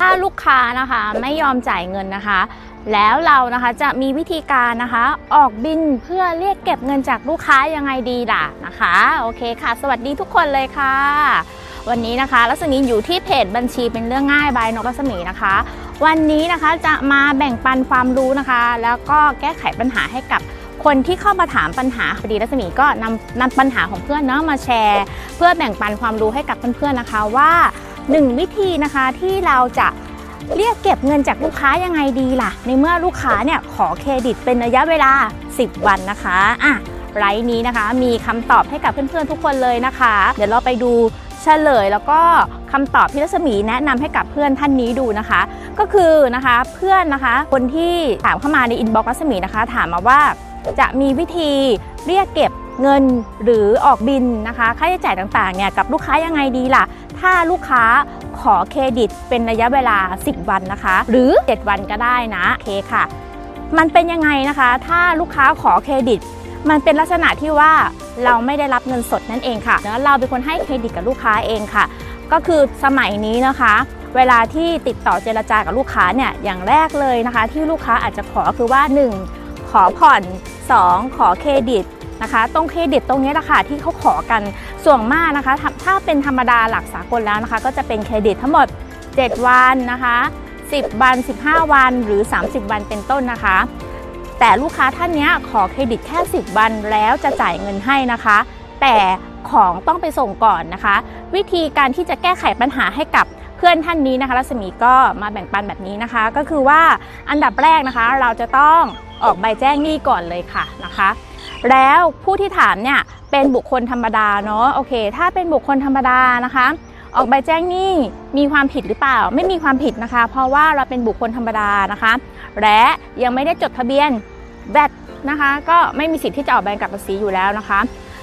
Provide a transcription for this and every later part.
ถ้าลูกค้านะคะไม่ยอมจ่ายเงินนะคะ แล้วเรานะคะจะมีวิธีการนะคะ ออกบินเพื่อเรียกเก็บเงินจากลูกค้ายังไงดีล่ะนะคะ โอเคค่ะ สวัสดีทุกคนเลยค่ะ วันนี้นะคะรัศมีอยู่ที่เพจบัญชีเป็นเรื่องง่ายบายนกรัศมีนะคะ วันนี้นะคะจะมาแบ่งปันความรู้นะคะ แล้วก็แก้ไขปัญหาให้กับ คนที่เข้ามาถามปัญหาพอดีรัศมีก็นำนำปัญหาของเพื่อนเนาะมาแชร์ เพื่อแบ่งปันความรู้ให้กับเพื่อนๆนะคะว่าหนึ่งวิธีนะคะที่เราจะเรียกเก็บเงินจากลูกค้ายังไงดีล่ะ ในเมื่อลูกค้าเนี่ยขอเครดิตเป็นระยะเวลา 10 วันนะคะอะไลฟ์นี้นะคะ มีคำตอบให้กับเพื่อนๆทุกคนเลยนะคะ เดี๋ยวเราไปดูเฉลยแล้วก็คำตอบที่รัศมีแนะนำให้กับเพื่อนท่านนี้ดูนะคะ ก็คือนะคะเพื่อนนะคะ คนที่ถามเข้ามาในอินบ็อกซ์รัศมีนะคะ ถามมาว่า จะมีวิธีเรียกเก็บเงินหรือออกบินนะคะ ค่าใช้จ่ายต่างๆเนี่ยกับลูกค้ายังไงดีล่ะ ถ้าลูกค้าขอเครดิตเป็นระยะเวลา 10 วันนะคะ หรือ 7 วันก็ได้นะโอเคค่ะ มันเป็นยังไงนะคะ ถ้าลูกค้าขอเครดิต มันเป็นลักษณะที่ว่าเราไม่ได้รับเงินสดนั่นเองค่ะแล้วเราเป็นคนให้เครดิตกับลูกค้าเองค่ะ ก็คือสมัยนี้นะคะ เวลาที่ติดต่อเจรจากับลูกค้าเนี่ยอย่างแรกเลยนะคะ ที่ลูกค้าอาจจะขอคือว่า 1. ขอผ่อน 2. ขอเครดิตนะคะตรงเครดิตตรงนี้แหละค่ะที่เขาขอกันส่วนมากนะคะ ถ้าเป็นธรรมดาหลักสากลแล้วนะคะ ก็จะเป็นเครดิตทั้งหมด 7 วันนะคะ 10 วัน 15 วันหรือ 30 วันเป็นต้นนะคะ แต่ลูกค้าท่านนี้ขอเครดิตแค่ 10 วันแล้วจะจ่ายเงินให้นะคะ แต่ของต้องไปส่งก่อนนะคะ วิธีการที่จะแก้ไขปัญหาให้กับเพื่อนท่านนี้นะคะรัศมีก็มาแบ่งปันแบบนี้นะคะ ก็คือว่าอันดับแรกนะคะเราจะต้อง ออกใบแจ้งหนี้ก่อนเลยค่ะนะคะ แล้วผู้ที่ถามเนี่ยเป็นบุคคลธรรมดาเนาะโอเค ถ้าเป็นบุคคลธรรมดานะคะ ออกใบแจ้งหนี้มีความผิดหรือเปล่า ไม่มีความผิดนะคะ เพราะว่าเราเป็นบุคคลธรรมดานะคะ และยังไม่ได้จดทะเบียนแบตนะคะ ก็ไม่มีสิทธิ์ที่จะออกใบกับภาษีอยู่แล้วนะคะ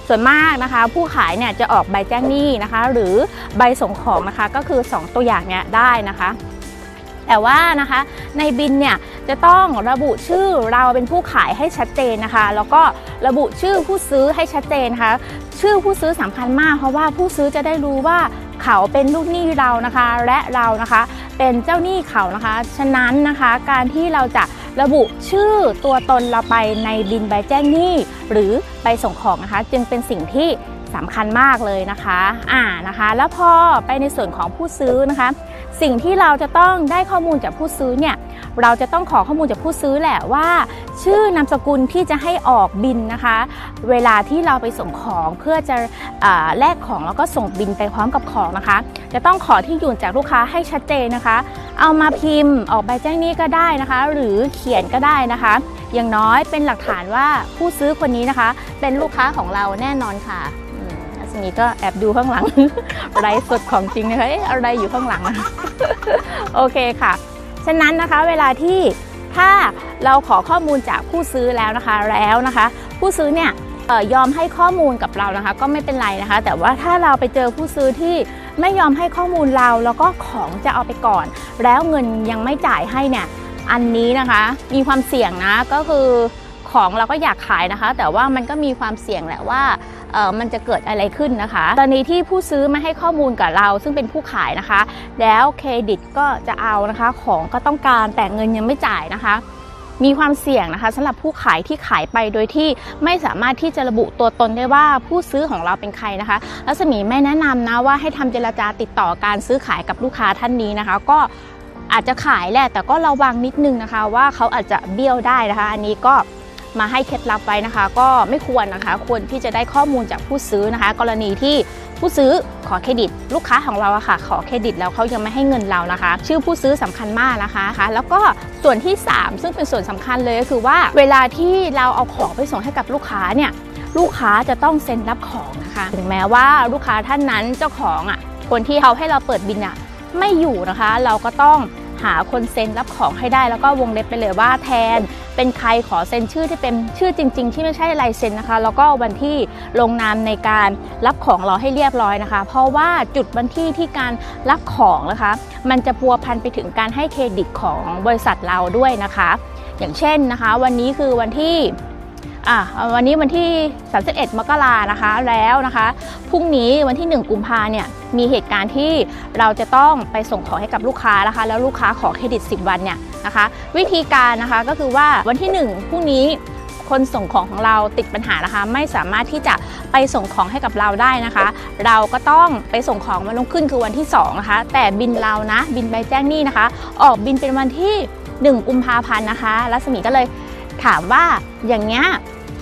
ส่วนมากนะคะ ผู้ขายเนี่ยจะออกใบแจ้งหนี้นะคะ หรือใบส่งของนะคะก็คือ 2 ตัวอย่างเนี่ยได้นะคะ แต่ว่านะคะในบินเนี่ย จะต้องระบุชื่อเราเป็นผู้ขายให้ชัดเจนนะคะ แล้วก็ระบุชื่อผู้ซื้อให้ชัดเจนนะคะ ชื่อผู้ซื้อสำคัญมาก เพราะว่าผู้ซื้อจะได้รู้ว่าเขาเป็นลูกหนี้เรานะคะ และเรานะคะเป็นเจ้าหนี้เขานะคะ ฉะนั้นนะคะการที่เราจะระบุชื่อตัวตนเราไปในบินใบแจ้งหนี้ หรือใบส่งของนะคะ จึงเป็นสิ่งที่สำคัญมากเลยนะคะ อ่านะคะ แล้วพอไปในส่วนของผู้ซื้อนะคะ สิ่งที่เราจะต้องได้ข้อมูลจากผู้ซื้อเนี่ยเราจะต้องขอข้อมูลจากผู้ซื้อแหละว่า ชื่อนามสกุลที่จะให้ออกบินนะคะ เวลาที่เราไปส่งของเพื่อจะอแลกของแล้วก็ส่งบินไปพร้อมกับของนะคะ จะต้องขอที่อยู่จากลูกค้าให้ชัดเจนนะคะ เอามาพิมพ์ออกใบแจ้งหนี้ก็ได้นะคะ หรือเขียนก็ได้นะคะ อย่างน้อยเป็นหลักฐานว่าผู้ซื้อคนนี้นะคะ เป็นลูกค้าของเราแน่นอนค่ะ อืมรัศมีก็แอบดูข้างหลังไลฟ์สดของจริงนะคะเอ๊ะอะไรอยู่ข้างหลังอะโอเคค่ะ ฉะนั้นนะคะเวลาที่ถ้าเราขอข้อมูลจากผู้ซื้อแล้วนะคะแล้วนะคะ ผู้ซื้อเนี่ยออยอมให้ข้อมูลกับเรานะคะ ก็ไม่เป็นไรนะคะ แต่ว่าถ้าเราไปเจอผู้ซื้อที่ไม่ยอมให้ข้อมูลเราแล้วก็ของจะเอาไปก่อน แล้วเงินยังไม่จ่ายให้เนี่ยอันนี้นะคะมีความเสี่ยงนะก็คือของเราก็อยากขายนะคะ แต่ว่ามันก็มีความเสี่ยงแหละว่า มันจะเกิดอะไรขึ้นนะคะกรณีที่ผู้ซื้อไม่ให้ข้อมูลกับเรา ซึ่งเป็นผู้ขายนะคะ แล้วเครดิตก็จะเอานะคะของก็ต้องการแต่เงินยังไม่จ่ายนะคะมีความเสี่ยงนะคะสำหรับผู้ขายที่ขายไปโดยที่ไม่สามารถที่จะระบุตัวตนได้ว่าผู้ซื้อของเราเป็นใครนะคะรัศมีไม่แนะนำนะว่าให้ทำเจรจาติดต่อการซื้อขายกับลูกค้าท่านนี้นะคะ ก็อาจจะขายแหละแต่ก็ระวังนิดนึงนะคะ ว่าเขาอาจจะเบี้ยวได้นะคะ อันนี้ก็ มาให้เคล็ดลับไว้นะคะ ก็ไม่ควรนะคะ ควรที่จะได้ข้อมูลจากผู้ซื้อนะคะ กรณีที่ผู้ซื้อขอเครดิต ลูกค้าของเราอะค่ะ ขอเครดิตแล้วเขายังไม่ให้เงินเรานะคะ ชื่อผู้ซื้อสำคัญมากนะคะคะ แล้วก็ส่วนที่ 3 ซึ่งเป็นส่วนสำคัญเลยก็คือว่า เวลาที่เราเอาของไปส่งให้กับลูกค้าเนี่ยลูกค้าจะต้องเซ็นรับของนะคะ ถึงแม้ว่าลูกค้าท่านนั้นเจ้าของอะคนที่เขาให้เราเปิดบินอะไม่อยู่นะคะ เราก็ต้อง หาคนเซ็นรับของให้ได้แล้วก็วงเล็บไปเลยว่าแทน เป็นใครขอเซ็นชื่อที่เป็นชื่อจริง ๆ ที่ไม่ใช่ลายเซ็นนะคะ แล้วก็วันที่ลงนามในการรับของเราให้เรียบร้อยนะคะ เพราะว่าจุดวันที่ที่การรับของนะคะ มันจะพัวพันไปถึงการให้เครดิตของบริษัทเราด้วยนะคะ อย่างเช่นนะคะ วันนี้คือวันที่ อะวันนี้วันที่ 31 มกรานะคะแล้วนะคะพรุ่งนี้วันที่ 1 กุมภาเนี่ยมีเหตุการณ์ที่เราจะต้องไปส่งของให้กับลูกค้านะคะ แล้วลูกค้าขอเครดิต 10 วันเนี่ยนะคะ วิธีการนะคะก็คือว่าวันที่ 1 พรุ่งนี้คนส่งของของเราติดปัญหานะคะ ไม่สามารถที่จะไปส่งของให้กับเราได้นะคะ เราก็ต้องไปส่งของวันรุ่งขึ้นคือวันที่2นะคะแต่บินเรานะบินใบแจ้งหนี้นะคะ ออกบินเป็นวันที่ 1 กุมภาพันธ์นะคะรัศมีก็เลยถามว่าอย่างเงี้ย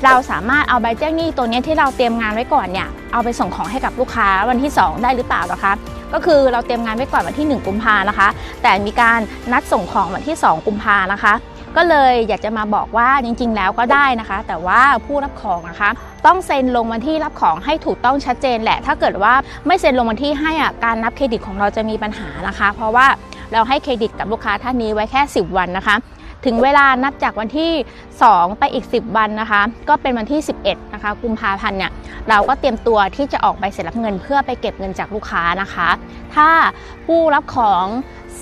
เราสามารถเอาใบแจ้งหนี้ตัวนี้ที่เราเตรียมงานไว้ก่อนเนี่ยเอาไปส่งของให้กับลูกค้าวันที่ 2 ได้หรือเปล่านะคะก็คือเราเตรียมงานไว้ก่อนวันที่ 1 กุมภานะคะ แต่มีการนัดส่งของวันที่ 2 กุมภานะคะ ก็เลยอยากจะมาบอกว่าจริง ๆ แล้วก็ได้นะคะ แต่ว่าผู้รับของนะคะ ต้องเซ็นลงวันที่รับของให้ถูกต้องชัดเจนแหละ ถ้าเกิดว่าไม่เซ็นลงวันที่ให้อะการนับเครดิตของเราจะมีปัญหานะคะ เพราะว่าเราให้เครดิตกับลูกค้าท่านนี้ไว้แค่ 10 วันนะคะ ถึงเวลานับจากวันที่ 2 ไปอีก 10 วันนะคะ ก็เป็นวันที่ 11 นะคะ กุมภาพันธ์เนี่ยเราก็เตรียมตัวที่จะออกใบเสร็จรับเงิน เพื่อไปเก็บเงินจากลูกค้านะคะ ถ้าผู้รับของ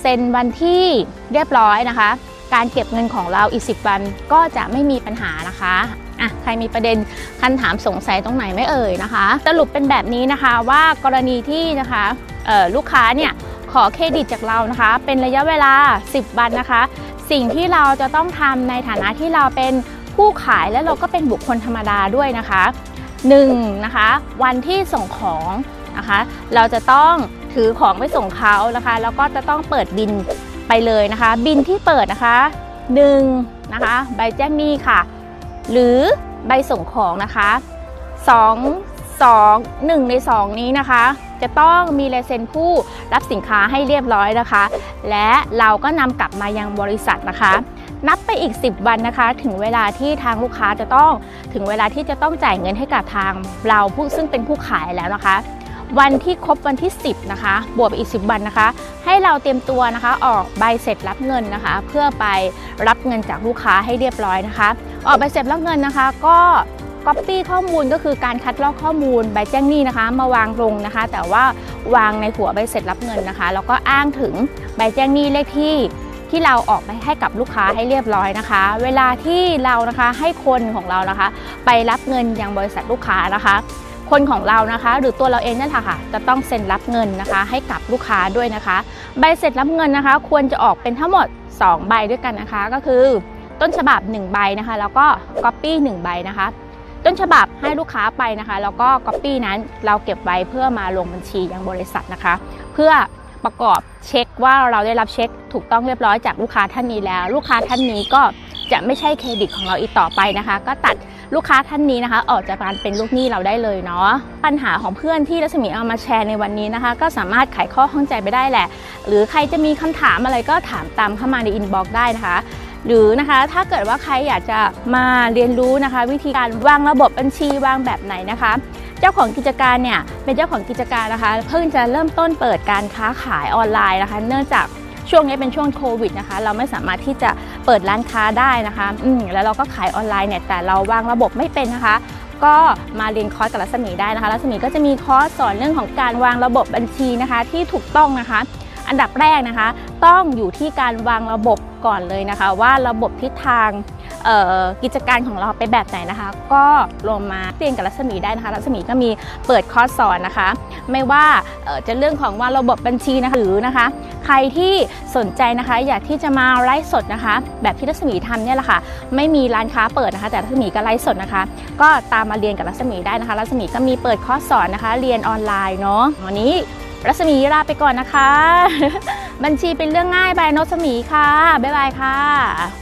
เซ็นวันที่เรียบร้อยนะคะ การเก็บเงินของเราอีก 10 วันก็จะไม่มีปัญหานะคะอะใครมีประเด็นคันถามสงสัยตรงไหนไม่เอ่ยนะคะ สรุปเป็นแบบนี้นะคะว่ากรณีที่นะคะเออลูกค้าเนี่ยขอเครดิตจากเรานะคะ เป็นระยะเวลา 10 วันนะคะ สิ่งที่เราจะต้องทำในฐานะที่เราเป็นผู้ขายและเราก็เป็นบุคคลธรรมดาด้วยนะคะหนึ่งนะคะวันที่ส่งของนะคะ เราจะต้องถือของไปส่งเขานะคะ แล้วก็จะต้องเปิดบินไปเลยนะคะ บินที่เปิดนะคะ1นะคะใบแจ้งหนี้ค่ะ หรือใบส่งของนะคะ 2 2 1 ใน 2 นี้นะคะ จะต้องมีลายเซ็นผู้รับสินค้าให้เรียบร้อยนะคะ และเราก็นำกลับมายังบริษัทนะคะ นับไปอีก 10 วันนะคะ ถึงเวลาที่ทางลูกค้าจะต้องถึงเวลาที่จะต้องจ่ายเงินให้กับทางเราผู้ซึ่งเป็นผู้ขายแล้วนะคะวันที่ครบวันที่ 10 นะคะ บวกไปอีก 10 วันนะคะ ให้เราเตรียมตัวนะคะ ออกใบเสร็จรับเงินนะคะ เพื่อไปรับเงินจากลูกค้าให้เรียบร้อยนะคะ ออกใบเสร็จรับเงินนะคะ ก็ ก๊อปปี้ข้อมูลก็คือการคัดลอกข้อมูลใบแจ้งหนี้นะคะ มาวางลงนะคะ แต่ว่าวางในหัวใบเสร็จรับเงินนะคะ แล้วก็อ้างถึงใบแจ้งหนี้เลขที่ที่เราออกไปให้กับลูกค้าให้เรียบร้อยนะคะ เวลาที่เรานะคะให้คนของเรานะคะ ไปรับเงินยังบริษัทลูกค้านะคะ คนของเรานะคะ หรือตัวเราเองนั่นแหละค่ะ จะต้องเซ็นรับเงินนะคะ ให้กับลูกค้าด้วยนะคะ ใบเสร็จรับเงินนะคะ ควรจะออกเป็นทั้งหมด 2 ใบด้วยกันนะคะ ก็คือต้นฉบับ 1 ใบนะคะ แล้วก็ก๊อปปี้1ใบนะคะ ต้นฉบับให้ลูกค้าไปนะคะ แล้วก็ก๊อปปี้นั้นเราเก็บไว้เพื่อมาลงบัญชียังบริษัทนะคะ เพื่อประกอบเช็คว่าเราได้รับเช็คถูกต้องเรียบร้อยจากลูกค้าท่านนี้แล้ว ลูกค้าท่านนี้ก็จะไม่ใช่เครดิตของเราอีกต่อไปนะคะ ก็ตัดลูกค้าท่านนี้นะคะ ออกจากการเป็นลูกหนี้เราได้เลยเนาะปัญหาของเพื่อนที่รัศมีเอามาแชร์ในวันนี้นะคะ ก็สามารถไขข้อข้องใจไปได้แหละ หรือใครจะมีคำถามอะไรก็ถามตามเข้ามาในอินบ็อกซ์ได้นะคะ หรือนะคะถ้าเกิดว่าใครอยากจะมาเรียนรู้นะคะ วิธีการวางระบบบัญชีวางแบบไหนนะคะ เจ้าของกิจการเนี่ยเป็นเจ้าของกิจการนะคะ เพิ่งจะเริ่มต้นเปิดการค้าขายออนไลน์นะคะ เนื่องจากช่วงนี้เป็นช่วงโควิดนะคะ เราไม่สามารถที่จะเปิดร้านค้าได้นะคะอืแล้วเราก็ขายออนไลน์เนี่ยแต่เราวางระบบไม่เป็นนะคะก็มาเรียนคอร์สกับรัศมีได้นะคะ รัศมีก็จะมีคอร์สสอนเรื่องของการวางระบบบัญชีนะคะ ที่ถูกต้องนะคะ อันดับแรกนะคะ ต้องอยู่ที่การวางระบบก่อนเลยนะคะ ว่าระบบทิศทางกิจการของเราเป็นแบบไหนนะคะ ก็ลงมาเรียนกับรัศมีได้นะคะ รัศมีก็มีเปิดคอร์สสอนนะคะ ไม่ว่าจะเรื่องของว่าระบบบัญชีนะคะหรือนะคะ ใครที่สนใจนะคะ อยากที่จะมาไลฟ์สดนะคะ แบบที่รัศมีทำเนี่ยแหละค่ะไม่มีร้านค้าเปิดนะคะ แต่รัศมีก็ไลฟ์สดนะคะ ก็ตามมาเรียนกับรัศมีได้นะคะ รัศมีก็มีเปิดคอร์สสอนนะคะ เรียนออนไลน์เนาะวันนี้ รัศมีลาไปก่อนนะคะ บัญชีเป็นเรื่องง่ายบายนสมีค่ะ บ๊ายบายค่ะ